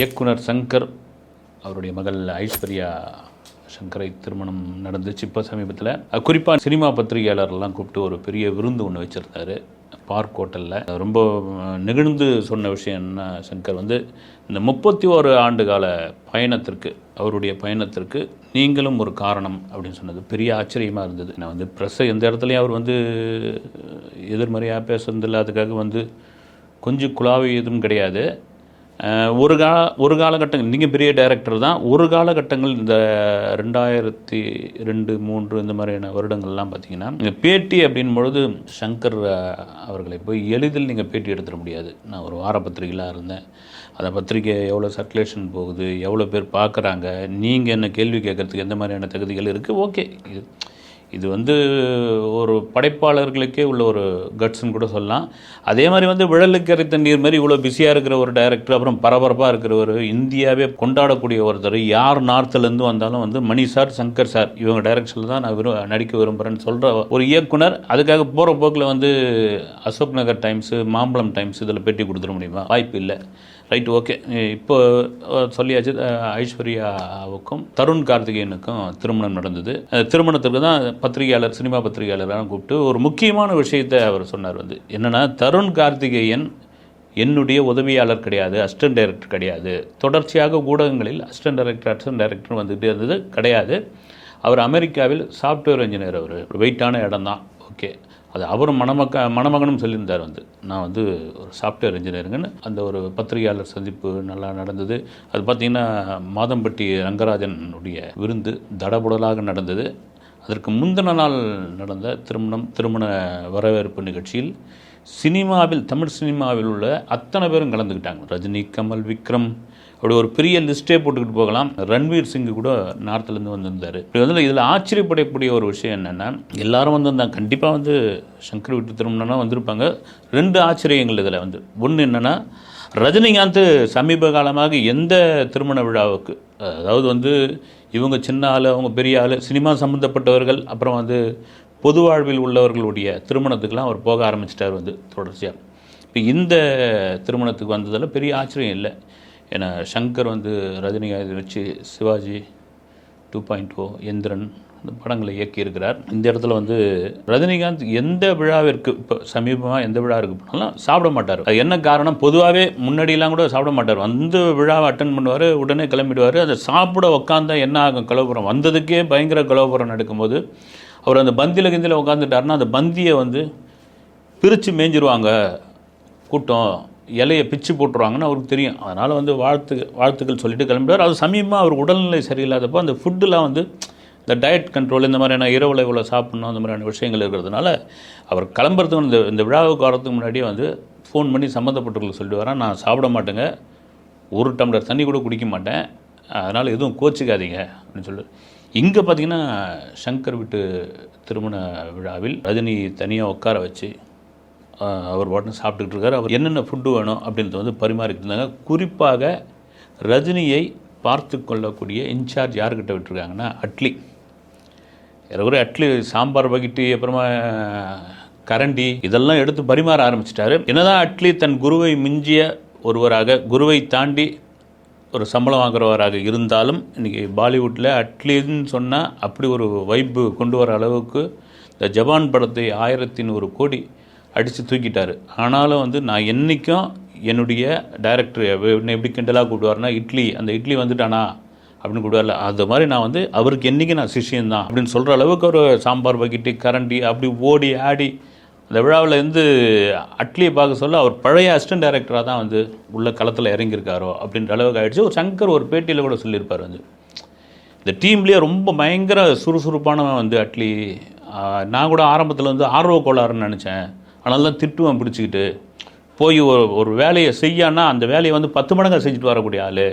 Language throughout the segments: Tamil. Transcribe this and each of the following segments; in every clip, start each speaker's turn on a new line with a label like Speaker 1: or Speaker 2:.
Speaker 1: இயக்குனர் சங்கர் அவருடைய மகள் ஐஸ்வர்யா சங்கரை திருமணம் நடந்துச்சு இப்போ சமீபத்தில். குறிப்பாக சினிமா பத்திரிகையாளர்லாம் கூப்பிட்டு ஒரு பெரிய விருந்து ஒன்று வச்சுருந்தாரு பார்க் ஹோட்டலில். ரொம்ப நெகிழ்ந்து சொன்ன விஷயம் என்ன சங்கர் வந்து இந்த முப்பத்தி ஓரு ஆண்டு கால பயணத்திற்கு அவருடைய பயணத்திற்கு நீங்களும் ஒரு காரணம் அப்படின்னு சொன்னது பெரிய ஆச்சரியமாக இருந்தது. நான் வந்து ப்ரெஸ்ஸை எந்த இடத்துலையும் அவர் வந்து எதிர்மறையாக பேசுறதில்ல. அதுக்காக வந்து கொஞ்சம் எதுவும் கிடையாது. ஒரு கா ஒரு காலகட்டங்கள் நீங்கள் பெரிய டைரக்டர் தான் ஒரு காலகட்டங்கள் இந்த ரெண்டாயிரத்தி ரெண்டு மூன்று இந்த மாதிரியான வருடங்கள்லாம் பார்த்தீங்கன்னா இந்த பேட்டி அப்படின் பொழுது சங்கர் அவர்களை போய் எளிதில் நீங்கள் பேட்டி எடுத்துட முடியாது. நான் ஒரு வார பத்திரிகைலாம் இருந்தேன். அந்த பத்திரிக்கை எவ்வளோ சர்க்குலேஷன் போகுது எவ்வளோ பேர் பார்க்குறாங்க நீங்கள் என்ன கேள்வி கேட்குறதுக்கு எந்த மாதிரியான தகுதிகள் இருக்குது ஓகே. இது வந்து ஒரு படைப்பாளர்களுக்கே உள்ள ஒரு கட்ஸ்ன்னு கூட சொல்லலாம். அதே மாதிரி வந்து விழலுக்கு அரைத்த நீர் மாதிரி இவ்வளோ பிஸியாக இருக்கிற ஒரு டைரக்டர் அப்புறம் பரபரப்பாக இருக்கிறவர் இந்தியாவே கொண்டாடக்கூடிய ஒருத்தர் யார் நார்த்துலேருந்து வந்தாலும் வந்து மணி சார் சங்கர் சார் இவங்க டைரக்ஷனில் தான் நான் விரும் நடிக்க விரும்புகிறேன்னு சொல்கிற ஒரு இயக்குனர். அதுக்காக போகிற போக்கில் வந்து அசோக் நகர் டைம்ஸு மாம்பழம் டைம்ஸ் இதில் பேட்டி கொடுத்துட முடியுமா? வாய்ப்பு இல்லை. Right okay. இப்போ சொல்லியாச்சு ஐஸ்வர்யாவுக்கும் தருண் கார்த்திகேயனுக்கும் திருமணம் நடந்தது. திருமணத்துக்கு தான் பத்திரிகையாளர் சினிமா பத்திரிகையாளர்லாம் கூப்பிட்டு ஒரு முக்கியமான விஷயத்தை அவர் சொன்னார் வந்து. என்னென்னா தருண் கார்த்திகேயன் என்னுடைய உதவியாளர் கிடையாது அசிஸ்டன்ட் டைரக்டர் கிடையாது. தொடர்ச்சியாக ஊடகங்களில் அசிஸ்டன்ட் டைரக்டர் அசிஸ்டன்ட் டைரக்டர் வந்துகிட்டே இருந்தது கிடையாது. அவர் அமெரிக்காவில் சாஃப்ட்வேர் இன்ஜினியர் அவர். வெயிட்டான இடம் தான் ஓகே. அது அவரும் மணமக்க மணமகனும் சொல்லியிருந்தார் வந்து. நான் வந்து ஒரு சாஃப்ட்வேர் இன்ஜினியருங்கன்னு அந்த ஒரு பத்திரிகையாளர் சந்திப்பு நல்லா நடந்தது. அது பார்த்திங்கன்னா மாதம்பட்டி ரங்கராஜனுடைய விருந்து தடபுடலாக நடந்தது. அதற்கு முந்தின நாள் நடந்த திருமணம் திருமண வரவேற்பு நிகழ்ச்சியில் சினிமாவில் தமிழ் சினிமாவில் உள்ள அத்தனை பேரும் கலந்துக்கிட்டாங்க. ரஜினி கமல் விக்ரம். அப்படி ஒரு பெரிய லிஸ்ட்டே போட்டுக்கிட்டு போகலாம். ரன்வீர் சிங் கூட நார்த்துலேருந்து வந்திருந்தார். இப்படி வந்து இதில் ஆச்சரியப்படக்கூடிய ஒரு விஷயம் என்னென்னா எல்லாரும் வந்திருந்தாங்க. கண்டிப்பாக வந்து சங்கர் வீட்டு திருமணம்னா வந்திருப்பாங்க. ரெண்டு ஆச்சரியங்கள் இதில் வந்து. ஒன்று என்னென்னா ரஜினிகாந்த் சமீப காலமாக எந்த திருமண விழாவுக்கு அதாவது வந்து இவங்க சின்ன ஆள் அவங்க பெரிய ஆள் சினிமா சம்மந்தப்பட்டவர்கள் அப்புறம் வந்து பொது வாழ்வில் உள்ளவர்களுடைய திருமணத்துக்கெலாம் அவர் போக ஆரம்பிச்சிட்டார் வந்து தொடர்ச்சியாக இப்போ இந்த திருமணத்துக்கு வந்ததில் பெரிய ஆச்சரியம் இல்லை. ஏன்னா சங்கர் வந்து ரஜினிகாந்த் வச்சு Sivaji two point O Enthiran இந்த படங்களை இயக்கியிருக்கிறார். இந்த இடத்துல வந்து ரஜினிகாந்த் எந்த விழாவிற்கு இப்போ சமீபமாக எந்த விழாவிற்கு போனாலும் சாப்பிட மாட்டார். அது என்ன காரணம்? பொதுவாகவே முன்னாடியெல்லாம் கூட சாப்பிட மாட்டார். வந்து விழாவை அட்டன் பண்ணுவார் உடனே கிளம்பிடுவார். அதை சாப்பிட உட்காந்தா என்ன ஆகும்? கலவரம். வந்ததுக்கே பயங்கர கலவரம் நடக்கும்போது அவர் அந்த பந்தியில் கிந்தியில் உட்காந்துட்டாருன்னா அந்த பந்தியை வந்து பிரித்து மேய்ஞ்சிருவாங்க கூட்டம் இலையை பிச்சு போட்டுருவாங்கன்னு அவருக்கு தெரியும். அதனால் வந்து வாழ்த்து வாழ்த்துக்கள் சொல்லிட்டு கிளம்பிடுவார். அது சமீபமாக அவர் உடல்நிலை சரியில்லாதப்போ அந்த ஃபுட்டுலாம் வந்து இந்த டயட் கண்ட்ரோல் இந்த மாதிரியான இரவில் இவ்வளோ சாப்பிட்ணும் அந்த மாதிரியான விஷயங்கள் இருக்கிறதுனால அவர் கிளம்புறதுக்கு இந்த இந்த விழாவுக்கு வரதுக்கு முன்னாடியே வந்து ஃபோன் பண்ணி சம்மந்தப்பட்டவர்களுக்கு சொல்லிட்டு வரேன் நான் சாப்பிட மாட்டேங்க. ஒரு டம்ளர் தண்ணி கூட குடிக்க மாட்டேன். அதனால் எதுவும் கோச்சிக்காதீங்க. அப்படின்னு சொல்லி இங்கே பார்த்தீங்கன்னா சங்கர் வீட்டு திருமண விழாவில் ரஜினி தனியாக உட்கார வச்சு அவர் உடனே சாப்பிட்டுக்கிட்டு இருக்காரு. அவர் என்னென்ன ஃபுட்டு வேணும் அப்படின்றத வந்து பரிமாறிக்கிட்டு இருந்தாங்க. குறிப்பாக ரஜினியை பார்த்து கொள்ளக்கூடிய இன்சார்ஜ் யார்கிட்ட விட்டுருக்காங்கன்னா அட்லி. ஒரு அட்லி சாம்பார் பகிட்டு அப்புறமா கரண்டி இதெல்லாம் எடுத்து பரிமாற ஆரம்பிச்சிட்டாரு. என்னதான் அட்லி தன் குருவை மிஞ்சிய ஒருவராக குருவை தாண்டி ஒரு சம்பளம் வாங்குறவராக இருந்தாலும் இன்றைக்கி பாலிவுட்டில் அட்லின்னு சொன்னால் அப்படி ஒரு வைப்பு கொண்டு வர அளவுக்கு இந்த ஜபான் படத்தை ஆயிரத்தி நூறு கோடி அடித்து தூக்கிட்டார். ஆனாலும் வந்து நான் என்றைக்கும் என்னுடைய டைரக்டர் என்ன எப்படி கிண்டலாக கூப்பிடுவார்னா இட்லி அந்த இட்லி வந்துட்டானா? அப்படின்னு கூப்பிடுவார்ல. அது மாதிரி நான் வந்து அவருக்கு என்றைக்கு நான் சிஷியன் தான் அப்படின்னு சொல்கிற அளவுக்கு ஒரு சாம்பார் பக்கெட்டு கரண்டி அப்படி ஓடி ஆடி அந்த விழாவில் இருந்து அட்லியை பார்க்க சொல்ல அவர் பழைய அசிஸ்டன்ட் டைரக்டராக தான் வந்து உள்ள களத்தில் இறங்கியிருக்காரோ அப்படின்ற அளவுக்கு ஆகிடுச்சு ஒரு சங்கர் ஒரு பேட்டியில் கூட சொல்லியிருப்பார் வந்து. இந்த டீம்லேயே ரொம்ப பயங்கர சுறுசுறுப்பானவன் வந்து அட்லி. நான் கூட ஆரம்பத்தில் வந்து ஆர்வ கோளாறுன்னு நினச்சேன். அதனால தான் திட்டுவேன் பிடிச்சிக்கிட்டு. போய் ஒரு ஒரு வேலையை செய்யானா அந்த வேலையை வந்து பத்து மடங்காக செஞ்சுட்டு வரக்கூடிய ஆள்.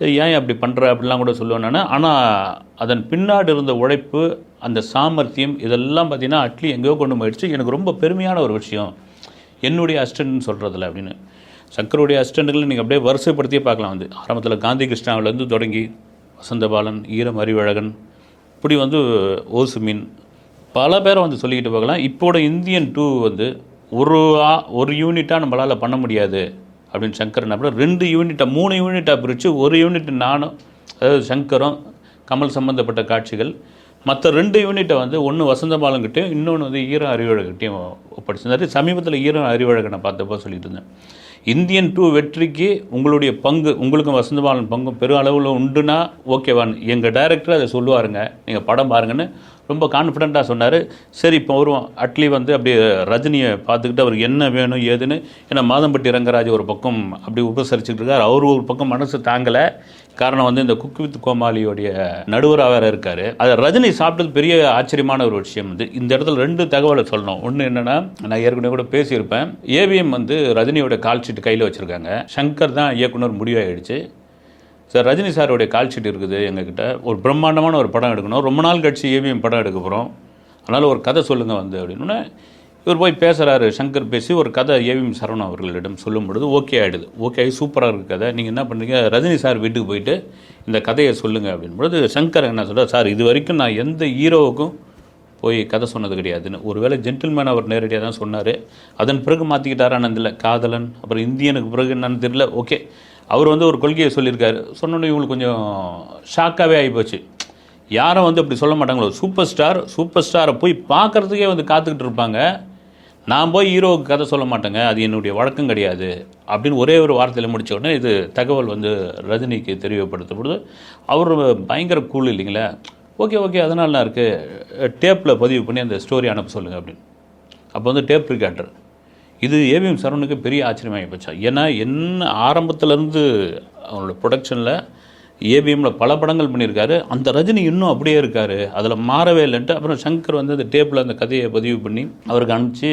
Speaker 1: ஏன் அப்படி பண்ணுற அப்படிலாம் கூட சொல்லுவேன் நான். ஆனால் அதன் பின்னாடி இருந்த உழைப்பு அந்த சாமர்த்தியம் இதெல்லாம் பார்த்தீங்கன்னா அட்லி எங்கேயோ கொண்டு போயிடுச்சு. எனக்கு ரொம்ப பெருமையான ஒரு விஷயம். என்னுடைய அசிஸ்டன்ட்னு சொல்கிறதில்ல அப்படின்னு. சங்கருடைய அசிஸ்டண்ட்டுகளை நீங்கள் அப்படியே வரிசைப்படுத்தியே பார்க்கலாம் வந்து. ஆரம்பத்தில் காந்தி கிருஷ்ணாவிலேருந்து தொடங்கி வசந்தபாலன் ஈரம் அறிவழகன் இப்படி வந்து ஓசுமின் பல பேரை வந்து சொல்லிக்கிட்டு போகலாம். இப்போட இந்தியன் டூ வந்து ஒரு ஆ- ஒரு யூனிட்டாக நம்மளால் பண்ண முடியாது. அப்படின்னு சங்கர் என்ன பண்ணாரு, ரெண்டு யூனிட்டாக மூணு யூனிட்டாக பிரித்து ஒரு யூனிட் நானும் அதாவது சங்கரும் கமல் சம்மந்தப்பட்ட காட்சிகள். மற்ற ரெண்டு யூனிட்டை வந்து ஒன்று வசந்தபாலங்கிட்டையும் இன்னொன்று வந்து ஈரம் அறிவழகிட்டையும் ஒப்படைச்சிருந்தாரு சமீபத்தில் ஈரம் அறிவழகை நான் பார்த்தப்போ சொல்லிட்டு இருந்தேன். இந்தியன் டூ வெற்றிக்கு உங்களுடைய பங்கு உங்களுக்கும் வசந்தபாலன் பங்கும் பெரும் அளவில் உண்டுனா ஓகேவான் எங்கள் டைரக்டர் அதை சொல்லுவாருங்க. நீங்கள் படம் பாருங்கன்னு ரொம்ப கான்ஃபிடெண்ட்டாக சொன்னார். சரி இப்போ வருவோம். அட்லி வந்து அப்படியே ரஜினியை பார்த்துக்கிட்டு அவருக்கு என்ன வேணும் ஏதுன்னு. ஏன்னா மாதம்பட்டி ரங்கராஜ் ஒரு பக்கம் அப்படி உபசரிச்சுட்டு இருக்கார். அவர் ஒரு பக்கம் மனசு தாங்கலை. காரணம் வந்து இந்த குக் வித் கோமாளியோடைய நடுவராக வேறு இருக்கார். அதை ரஜினி சாப்பிட்டது பெரிய ஆச்சரியமான ஒரு விஷயம் வந்து இந்த இடத்துல ரெண்டு தகவலை சொல்லணும். ஒன்று என்னென்னா நான் ஏற்கனவே கூட பேசியிருப்பேன். ஏவிஎம் வந்து ரஜினியோட கால் ஷீட் கையில் வச்சுருக்காங்க. சங்கர் தான் இயக்குனர் முடிவாகிடுச்சு சார் ரஜினி சாருடைய கால்ஷீட் இருக்குது எங்ககிட்ட. ஒரு பிரம்மாண்டமான ஒரு படம் எடுக்கணும். ரொம்ப நாள் கட்சி ஏவிஎம் படம் எடுக்க போகிறோம் அதனால் ஒரு கதை சொல்லுங்கள் வந்து அப்படின்னோடனே இவர் போய் பேசுகிறாரு சங்கர் பேசி ஒரு கதை ஏவிஎம் சரவணன் அவர்களிடம் சொல்லும் பொழுது ஓகே ஆகிடுது ஓகே ஆகி சூப்பராக இருக்குது கதை. நீங்கள் என்ன பண்ணுறீங்க ரஜினி சார் வீட்டுக்கு போயிட்டு இந்த கதையை சொல்லுங்கள் அப்படின்பொழுது சங்கர் என்ன சொல்கிறார் சார் இது வரைக்கும் நான் எந்த ஹீரோவுக்கும் போய் கதை சொன்னது கிடையாதுன்னு. ஒருவேளை ஜென்டில்மேன் அவர் நேரடியாக தான் சொன்னார். அதன் பிறகு மாற்றிக்கிட்டாரான்னு தெரியல. காதலன் அப்புறம் இந்தியனுக்கு பிறகு என்னன்னு தெரியல. ஓகே. அவர் வந்து ஒரு கொள்கையை சொல்லியிருக்காரு. சொன்னோன்னே இவங்களுக்கு கொஞ்சம் ஷாக்காகவே ஆகிப்போச்சு. யாரும் வந்து அப்படி சொல்ல மாட்டாங்களோ. சூப்பர் ஸ்டார் சூப்பர் ஸ்டாரை போய் பார்க்குறதுக்கே வந்து காத்துக்கிட்டு இருப்பாங்க. நான் போய் ஹீரோவுக்கு கதை சொல்ல மாட்டேங்க. அது என்னுடைய வழக்கம் கிடையாது. அப்படின்னு ஒரே ஒரு வார்த்தையில் முடித்த உடனே இது தகவல் வந்து ரஜினிக்கு தெரியப்படுத்தப்படுது. அவர் பயங்கர கூல் இல்லைங்களா. ஓகே ஓகே அதனால தான் இருக்குது டேப்பில் பதிவு பண்ணி அந்த ஸ்டோரி அனுப்ப சொல்லுங்கள் அப்படின்னு. அப்போ வந்து டேப் ரிகார்டர் இது ஏவிஎம் சரவணுக்கு பெரிய ஆச்சரியமாகி போச்சா. ஏன்னா என்ன ஆரம்பத்துலேருந்து அவங்களோட ப்ரொடக்ஷனில் ஏபிஎம்மில் பல படங்கள் பண்ணியிருக்காரு. அந்த ரஜினி இன்னும் அப்படியே இருக்கார். அதில் மாறவே இல்லைன்ட்டு அப்புறம் சங்கர் வந்து அந்த டேப்பில் அந்த கதையை பதிவு பண்ணி அவருக்கு அனுப்பிச்சு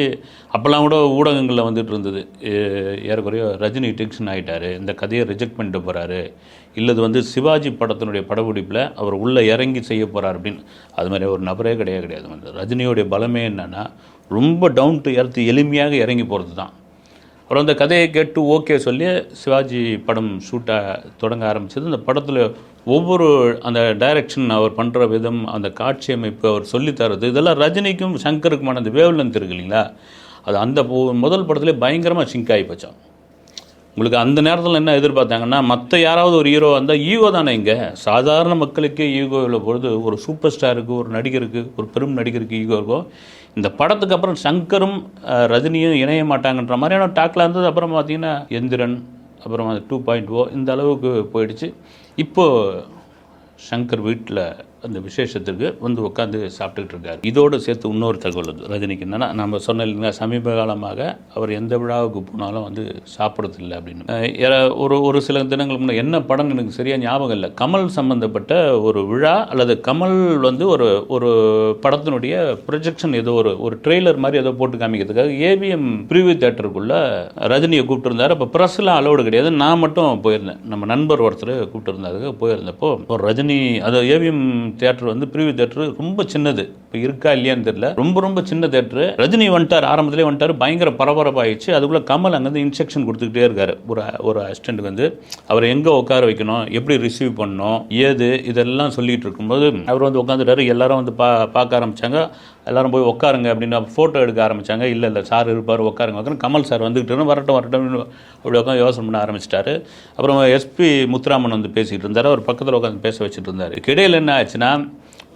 Speaker 1: அப்போல்லாம் கூட ஊடகங்களில் வந்துட்டு இருந்தது. ஏறக்குறைய ரஜினி டென்ஷன் ஆகிட்டார் இந்த கதையை ரிஜெக்ட் பண்ணிட்டு போகிறாரு இல்லது வந்து சிவாஜி படத்தினுடைய படப்பிடிப்பில் அவர் உள்ளே இறங்கி செய்ய போகிறார் அப்படின்னு. அது மாதிரி ஒரு நபரே கிடையாது கிடையாது. ரஜினியோடைய பலமே என்னென்னா ரொம்ப டவுன் டு எர்த் எளிமையாக இறங்கி போகிறது தான் அப்புறம் அந்த கதையை கேட்டு ஓகே சொல்லி சிவாஜி படம் ஷூட்டாக தொடங்க ஆரம்பிச்சது. அந்த படத்தில் ஒவ்வொரு அந்த டைரக்ஷன் அவர் பண்ணுற விதம் அந்த காட்சி அமைப்பு அவர் சொல்லித்தரது இதெல்லாம் ரஜினிக்கும் சங்கருக்குமான அந்த வேவ் இருக்கு இல்லைங்களா? அது அந்த முதல் படத்திலே பயங்கரமாக சிங்க் ஆகி போச்சான் உங்களுக்கு அந்த நேரத்தில் என்ன எதிர்பார்த்தாங்கன்னா மற்ற யாராவது ஒரு ஹீரோ வந்தால் ஈகோ தானே இங்கே. சாதாரண மக்களுக்கே ஈகோ உள்ள பொழுது ஒரு சூப்பர் ஸ்டாருக்கு ஒரு நடிகருக்கு ஒரு பெரும் நடிகருக்கு ஈகோ இருக்கும் இந்த படத்துக்கு அப்புறம் சங்கரும் ரஜினியும் இணைய மாட்டாங்கன்ற மாதிரியான டாக்கில் இருந்தது. அப்புறம் பார்த்தீங்கன்னா எந்திரன் அப்புறம் டூ பாயிண்ட் ஓ இந்த அளவுக்கு போயிடுச்சு. இப்போது சங்கர் வீட்டில் அந்த விசேஷத்துக்கு வந்து உட்காந்து சாப்பிட்டுக்கிட்டு இருக்காரு. இதோடு சேர்த்து இன்னொரு தகவல் வந்து ரஜினிக்கு என்னன்னா நம்ம சொன்ன இல்லைங்களா சமீப காலமாக அவர் எந்த விழாவுக்கு போனாலும் வந்து சாப்பிட்றது இல்லை அப்படின்னு ஒரு ஒரு சில தினங்களுக்கு முன்னாடி என்ன படம் எனக்கு சரியாக ஞாபகம் இல்லை. கமல் சம்பந்தப்பட்ட ஒரு விழா அல்லது கமல் வந்து ஒரு ஒரு படத்தினுடைய ப்ரொஜெக்ஷன் ஏதோ ஒரு ஒரு ட்ரெய்லர் மாதிரி ஏதோ போட்டு காமிக்கிறதுக்காக ஏவிஎம் பிரிவு தேட்டருக்குள்ள ரஜினியை கூப்பிட்டுருந்தாரு. அப்போ ப்ரெஸ்லாம் அலோடு கிடையாது. நான் மட்டும் போயிருந்தேன். நம்ம நண்பர் ஒருத்தர் கூப்பிட்டுருந்தாரு. போயிருந்தப்போ ஒரு ரஜினி அது ஏவிஎம் தேட்டர் வந்து பிரிவு தேட்டர் ரொம்ப சின்னது. இப்போ இருக்கா இல்லையான்னு தெரியல. ரொம்ப ரொம்ப சின்ன தேட்டரு ரஜினி வந்துட்டார் ஆரம்பத்திலே வந்துட்டார் பயங்கர பரபரப்பாயிடுச்சு. அதுக்குள்ளே கமல் அங்கேருந்து இன்ஸ்ட்ரக்ஷன் கொடுத்துக்கிட்டே இருக்காரு. ஒரு ஒரு அசிஸ்டண்ட்டுக்கு வந்து அவரை எங்கே உட்கார வைக்கணும் எப்படி ரிசீவ் பண்ணணும் ஏது இதெல்லாம் சொல்லிகிட்டு இருக்கும்போது அவர் வந்து உட்காந்துட்டாரு. எல்லாரும் வந்து பா பார்க்க ஆரம்பிச்சாங்க. எல்லாரும் போய் உட்காருங்க அப்படின்னு ஃபோட்டோ எடுக்க ஆரம்பிச்சாங்க. இல்லை இல்லை சார் இருப்பார் உட்காருங்க உட்காந்து கமல் சார் வந்துக்கிட்டு வரட்டும் வரட்டும் அப்படி உட்காந்து யோசனை பண்ண ஆரம்பிச்சிட்டாரு. அப்புறம் எஸ்பி முத்துராமன் வந்து பேசிகிட்டு இருந்தார். அவர் பக்கத்தில் உட்காந்து பேச வச்சுட்டு இருந்தார். இடையில் என்ன ஆச்சுன்னா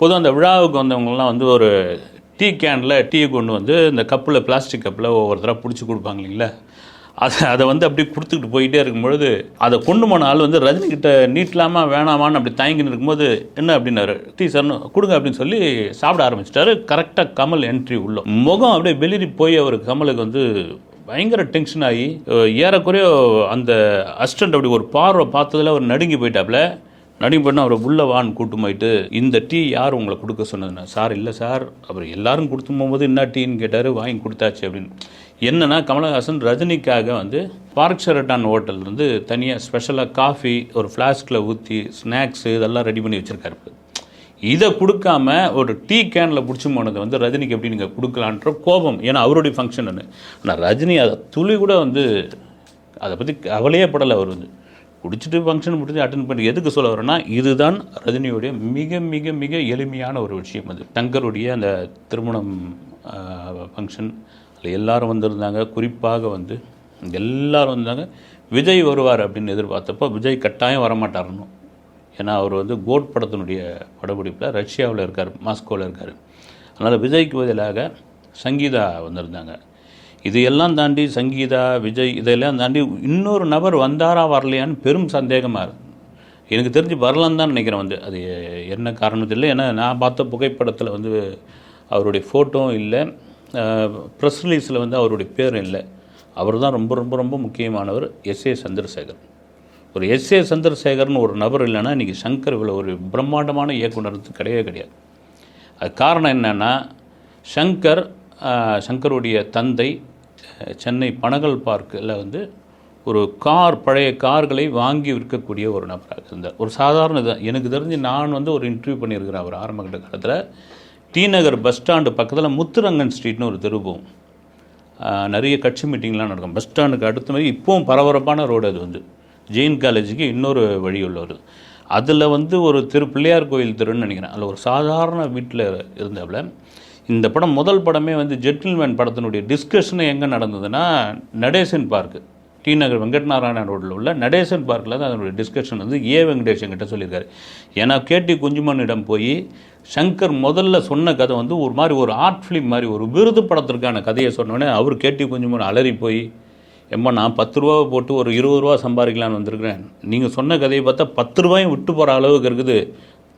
Speaker 1: பொதுவாக அந்த விழாவுக்கு வந்தவங்கலாம் வந்து ஒரு டீ கேனில் டீ கொண்டு வந்து இந்த கப்பில் பிளாஸ்டிக் கப்பில் ஒவ்வொருத்தராக பிடிச்சி கொடுப்பாங்க இல்லைங்களா? அதை அதை வந்து அப்படி கொடுத்துக்கிட்டு போயிட்டே இருக்கும்பொழுது அதை கொண்டு போன ஆள் வந்து ரஜினி கிட்ட நீட்டலாமா வேணாமான்னு அப்படி தயங்கின்னு இருக்கும்போது என்ன அப்படின்னாரு? டீ சார்னு கொடுங்க அப்படின்னு சொல்லி சாப்பிட ஆரம்பிச்சிட்டாரு. கரெக்டாக கமல் என்ட்ரி உள்ள. முகம் அப்படியே வெளிரி போய் அவர் கமலுக்கு வந்து பயங்கர டென்ஷன் ஆகி ஏறக்குறைய அந்த அஸ்டண்ட் அப்படி ஒரு பார்வை பார்த்ததுல அவர் நடுங்கி போயிட்டாப்புல. நடுங்கி அவரை உள்ள வான் கூட்டு போயிட்டு இந்த டீ யார் உங்களை கொடுக்க சொன்னதுன்னா? சார் இல்லை சார். அவர் எல்லாரும் கொடுத்து போகும்போது என்ன டீன்னு கேட்டார் வாங்கி கொடுத்தாச்சு அப்படின்னு. என்னன்னா கமலஹாசன் ரஜினிக்காக வந்து பார்க் ஷெரட்டான் ஹோட்டல்லேருந்து தனியாக ஸ்பெஷலாக காஃபி ஒரு ஃப்ளாஸ்கில் ஊற்றி ஸ்நாக்ஸு இதெல்லாம் ரெடி பண்ணி வச்சுருக்காரு இதை கொடுக்காம ஒரு டீ கேனில் பிடிச்சி போனது வந்து ரஜினிக்கு எப்படி நீங்கள் கொடுக்கலான்ற கோபம். ஏன்னா அவருடைய ஃபங்க்ஷன் ஆனால் ரஜினி அதை துளி கூட வந்து அதை பற்றி கவலையே படலை அவர் வந்து. குடிச்சிட்டு ஃபங்க்ஷன் முடிஞ்சு அட்டன் பண்ணி எதுக்கு சொல்ல வரேன்னா இதுதான் ரஜினியுடைய மிக மிக மிக எளிமையான ஒரு விஷயம் அது. தங்கருடைய அந்த திருமணம் ஃபங்க்ஷன் அதில் எல்லாரும் வந்திருந்தாங்க. குறிப்பாக வந்து எல்லாரும் வந்தாங்க. விஜய் வருவார் அப்படின்னு எதிர்பார்த்தப்போ விஜய் கட்டாயம் வரமாட்டார்னு ஏன்னா அவர் வந்து கோட் படத்தினுடைய படப்பிடிப்பில் ரஷ்யாவில் இருக்கார் மாஸ்கோவில் இருக்கார். அதனால் விஜய்க்கு பதிலாக சங்கீதா வந்திருந்தாங்க. இது எல்லாம் தாண்டி சங்கீதா விஜய் இதெல்லாம் தாண்டி இன்னொரு நபர் வந்தாரா வரலையான்னு பெரும் சந்தேகமாக இருக்குது எனக்கு தெரிஞ்சு வரலான்னு தான் நினைக்கிறேன் வந்து. அது என்ன காரணம் தெரியல. ஏன்னா நான் பார்த்த புகைப்படத்தில் வந்து அவருடைய ஃபோட்டோவும் இல்லை. ப்ரெஸ் ரிலீஸில் வந்து அவருடைய பேரும் இல்லை. அவர் தான் ரொம்ப ரொம்ப ரொம்ப முக்கியமானவர் எஸ் ஏ சந்திரசேகர். ஒரு எஸ் ஏ சந்திரசேகர்னு ஒரு நபர் இல்லைன்னா இன்றைக்கி சங்கர் இவ்வளோ ஒரு பிரம்மாண்டமான இயக்குனர் கிடையவே கிடையாது. அது காரணம் என்னென்னா சங்கர் சங்கருடைய தந்தை சென்னை பனகல் பார்க்கில் வந்து ஒரு கார் பழைய கார்களை வாங்கி விற்கக்கூடிய ஒரு நபராக இருந்தார். ஒரு சாதாரண இது எனக்கு தெரிஞ்சு நான் வந்து ஒரு இன்டர்வியூ பண்ணியிருக்கிறேன் அவர் ஆரம்பகட்ட காலத்தில். டி நகர் பஸ் ஸ்டாண்டு பக்கத்தில் முத்துரங்கன் ஸ்ட்ரீட்னு ஒரு தெரு போகும் நிறைய கட்சி மீட்டிங்லாம் நடக்கும். பஸ் ஸ்டாண்டுக்கு அடுத்த மாதிரி இப்போவும் பரபரப்பான ரோடு அது வந்து. ஜெயின் காலேஜுக்கு இன்னொரு வழி உள்ளவர் அதில் வந்து ஒரு திரு பிள்ளையார் கோயில் தெருன்னு நினைக்கிறேன். அதில் ஒரு சாதாரண வீட்டில் இருந்தாப்புல இந்த படம் முதல் படமே வந்து ஜெட்டில்மேன் படத்தினுடைய டிஸ்கஷன் எங்கே நடந்ததுன்னா நடேசன் பார்க்கு டி நகர் வெங்கட்நாராயண ரோட்டில் உள்ள நடேசன் பார்க்கில் தான் அதனுடைய டிஸ்கஷன் வந்து ஏ வெங்கடேஷன் கிட்ட சொல்லியிருக்காரு. ஏன்னா கேடி குஞ்சுமனிடம் போய் சங்கர் முதல்ல சொன்ன கதை வந்து ஒரு மாதிரி ஒரு ஆர்ட் ஃபிலிம் மாதிரி ஒரு விருது படத்திற்கான கதையை சொன்னோடனே அவர் கேட்டி குஞ்சுமன் அலறி போய் எம்மா நான் பத்து ரூபாவை போட்டு ஒரு இருபது ரூபா சம்பாதிக்கலான்னு வந்திருக்கிறேன். நீங்கள் சொன்ன கதையை பார்த்தா பத்து ரூபாயும் விட்டு போகிற அளவுக்கு இருக்குது.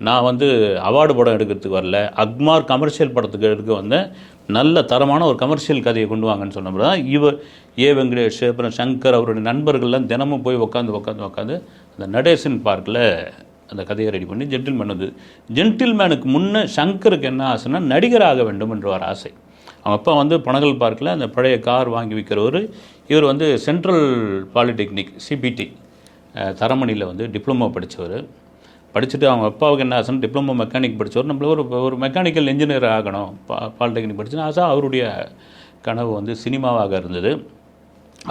Speaker 1: நான் வந்து அவார்டு படம் எடுக்கிறதுக்கு வரல. அக்மார் கமர்ஷியல் படத்துக்கு எடுக்க வந்தேன். நல்ல தரமான ஒரு கமர்ஷியல் கதையை கொண்டு வாங்கன்னு சொன்னப்போ தான் இவர் ஏ வெங்கடேஷ் அப்புறம் சங்கர் அவருடைய நண்பர்கள்லாம் தினமும் போய் உட்காந்து உட்காந்து உட்காந்து அந்த நடேசன் பார்க்கில் அந்த கதையை ரெடி பண்ணி ஜென்டில்மேன் வந்து ஜென்டில்மேனுக்கு முன்னே சங்கருக்கு என்ன ஆசைன்னா நடிகராக வேண்டும் என்ற ஒரு ஆசை. அவங்க அப்பா வந்து பனகல் பார்க்கில் அந்த பழைய கார் வாங்கி விற்கிறவர் இவர் வந்து சென்ட்ரல் பாலிடெக்னிக் சிபிடி தரமணியில் வந்து டிப்ளமோ படித்தவர் படிச்சுட்டு அவங்க அப்பாவுக்கு என்ன ஆசைன்னு டிப்ளமோ மெக்கானிக் படித்தவர் நம்மள ஒரு ஒரு மெக்கானிக்கல் இன்ஜினியர் ஆகணும். பா பாலிடெக்னிக் படிச்சுன்னு ஆசை. அவருடைய கனவு வந்து சினிமாவாக இருந்தது.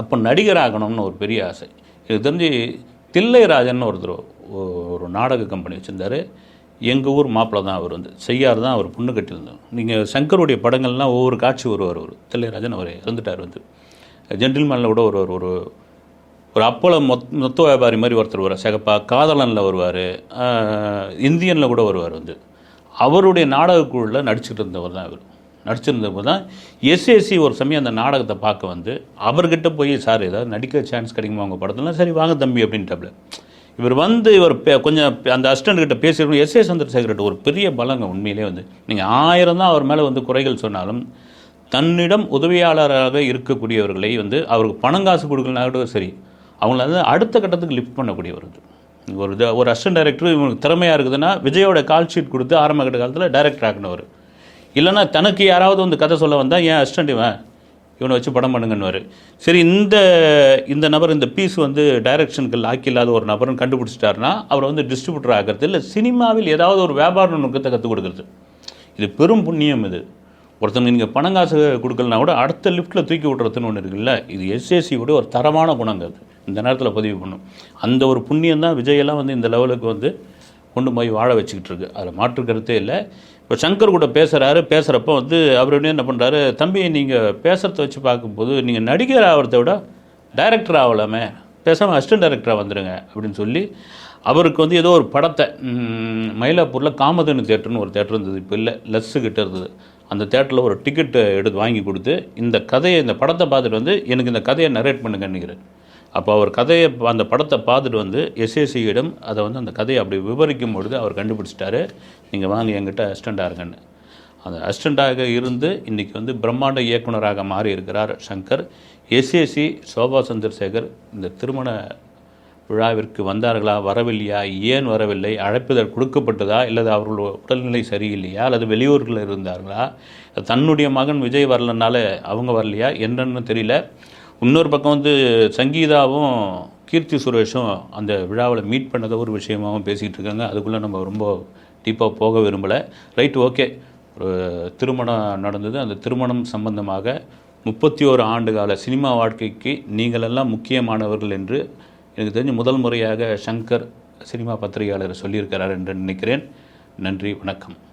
Speaker 1: அப்போ நடிகர் ஆகணும்னு ஒரு பெரிய ஆசை. இது தெரிஞ்சு தில்லைராஜன் ஒருத்தர் ஒரு நாடக கம்பெனி வச்சுருந்தாரு. எங்கள் ஊர் மாப்பிள்ளை தான் அவர் வந்து. செய்யார் தான் அவர் பொண்ணு கட்டியிருந்தோம் நீங்கள் சங்கருடைய படங்கள்லாம் ஒவ்வொரு காட்சி வருவார் அவர். தில்லைராஜன் அவர் இறந்துட்டார் வந்து. ஜென்டில்மேனில் கூட ஒரு ஒரு ஒரு அப்போல மொத் மொத்த வியாபாரி மாதிரி ஒருத்தர் வருவார். சகப்பா காதலனில் வருவார். இந்தியனில் கூட வருவார் வந்து. அவருடைய நாடகக்குழுவில் நடிச்சிட்டு இருந்தவர் தான் இவர். நடிச்சிருந்தபோது தான் எஸ்எஸ்சி ஒரு சமயம் அந்த நாடகத்தை பார்க்க வந்து அவர்கிட்ட போய் சார் ஏதாவது நடிக்க சான்ஸ் கிடைக்குமா உங்கள் படத்துலாம் சரி வாங்க தம்பி அப்படின்ட்டாப்ல. இவர் வந்து இவர் கொஞ்சம் அந்த அசிஸ்டன்ட் கிட்ட பேசியிருக்கோம். எஸ் ஏ சந்திரசேகர்கிட்ட ஒரு பெரிய பலங்க உண்மையிலே வந்து நீங்கள் ஆயிரம் தான் அவர் மேலே வந்து குறைகள் சொன்னாலும் தன்னிடம் உதவியாளராக இருக்கக்கூடியவர்களை வந்து அவருக்கு பணம் காசு கொடுக்கலனா கூட சரி அவங்கள வந்து அடுத்த கட்டத்துக்கு லிஃப்ட் பண்ணக்கூடியவர். ஒரு இது- ஒரு அசிஸ்டன்ட் டைரக்டர் இவனுக்கு திறமையாக இருக்குதுன்னா விஜயோட கால் ஷீட் கொடுத்து ஆரம்ப கட்ட காலத்தில் டைரக்டர் ஆகினவர் இல்லைன்னா தனக்கு யாராவது வந்து கதை சொல்ல வந்தால் ஏன் அசிஸ்டன்ட் இவன் இவனை வச்சு படம் பண்ணுங்கன்னுவார். சரி இந்த இந்த நபர் இந்த பீஸ் வந்து டைரக்ஷனுக்கு லாக்கி இல்லாத ஒரு நபர்னு கண்டுபிடிச்சிட்டாருன்னா அவரை வந்து டிஸ்ட்ரிபியூட்டர் ஆகிறது இல்லை சினிமாவில் ஏதாவது ஒரு வியாபார நுணுக்கத்தை கற்றுக் கொடுக்குறது. இது பெரும் புண்ணியம் இது. ஒருத்தங்க நீங்கள் பணம் காசு கொடுக்கலனா கூட அடுத்த லிஃப்ட்டில் தூக்கி விட்றதுன்னு ஒன்று இருக்குல்ல இது எஸ்எஸ்சியோட ஒரு தரமான குணங்க அது. இந்த நேரத்தில் பதிவு பண்ணும். அந்த ஒரு புண்ணியம் தான் விஜயெல்லாம் வந்து இந்த லெவலுக்கு வந்து கொண்டு போய் வாழ வச்சுக்கிட்டு இருக்கு அதில் மாற்று கருத்தே இல்லை. இப்போ சங்கர் கூட பேசுகிறாரு பேசுகிறப்ப வந்து அவர் என்ன பண்ணுறாரு தம்பி நீங்கள் பேசுகிறத வச்சு பார்க்கும்போது நீங்கள் நடிகர் ஆகிறத விட டைரக்டர் ஆகலாமே பேசாமல் அசிஸ்டன்ட் டைரக்டராக வந்துடுங்க அப்படின்னு சொல்லி அவருக்கு வந்து ஏதோ ஒரு படத்தை மயிலாப்பூரில் காமதேனு தேட்டர்னு ஒரு தேட்டர் இருந்தது. இப்போ இல்லை லஸ்ஸு கிட்ட இருந்தது. அந்த தேட்டரில் ஒரு டிக்கெட்டு எடுத்து வாங்கி கொடுத்து இந்த கதையை இந்த படத்தை பார்த்துட்டு வந்து எனக்கு இந்த கதையை நரேட் பண்ணுங்கன்னுங்கிறேன் அப்போ அவர் கதையை அந்த படத்தை பார்த்துட்டு வந்து எஸ்ஏசியிடம் அதை வந்து அந்த கதையை அப்படி விவரிக்கும் பொழுது அவர் கண்டுபிடிச்சிட்டாரு. நீங்கள் வாங்க என்கிட்ட அசிஸ்டண்ட்டாக இருங்கன்னு. அந்த அசிஸ்டண்ட்டாக இருந்து இன்றைக்கி வந்து பிரம்மாண்ட இயக்குனராக மாறி இருக்கிறார் சங்கர். எஸ்ஏசி சோபா சந்திரசேகர் இந்த திருமண விழாவிற்கு வந்தார்களா வரவில்லையா ஏன் வரவில்லை அழைப்புதல் கொடுக்கப்பட்டதா இல்லது அவர்கள் உடல்நிலை சரியில்லையா அல்லது வெளியூர்களில் இருந்தார்களா தன்னுடைய மகன் விஜய் வரலனால அவங்க வரலையா என்னன்னு தெரியல. இன்னொரு பக்கம் வந்து சங்கீதாவும் கீர்த்தி சுரேஷும் அந்த விழாவில் மீட் பண்ணதை ஒரு விஷயமாகவும் பேசிகிட்டு இருக்காங்க. அதுக்குள்ளே நம்ம ரொம்ப டீப்பாக போக விரும்பலை. ரைட் ஓகே ஒரு திருமணம் நடந்தது. அந்த திருமணம் சம்பந்தமாக முப்பத்தி ஓரு ஆண்டு கால சினிமா வாழ்க்கைக்கு நீங்களெல்லாம் முக்கியமானவர்கள் என்று எனக்கு தெரிஞ்சு முதல் முறையாக சங்கர் சினிமா பத்திரிகையாளர் சொல்லியிருக்கிறார் என்று நினைக்கிறேன். நன்றி வணக்கம்.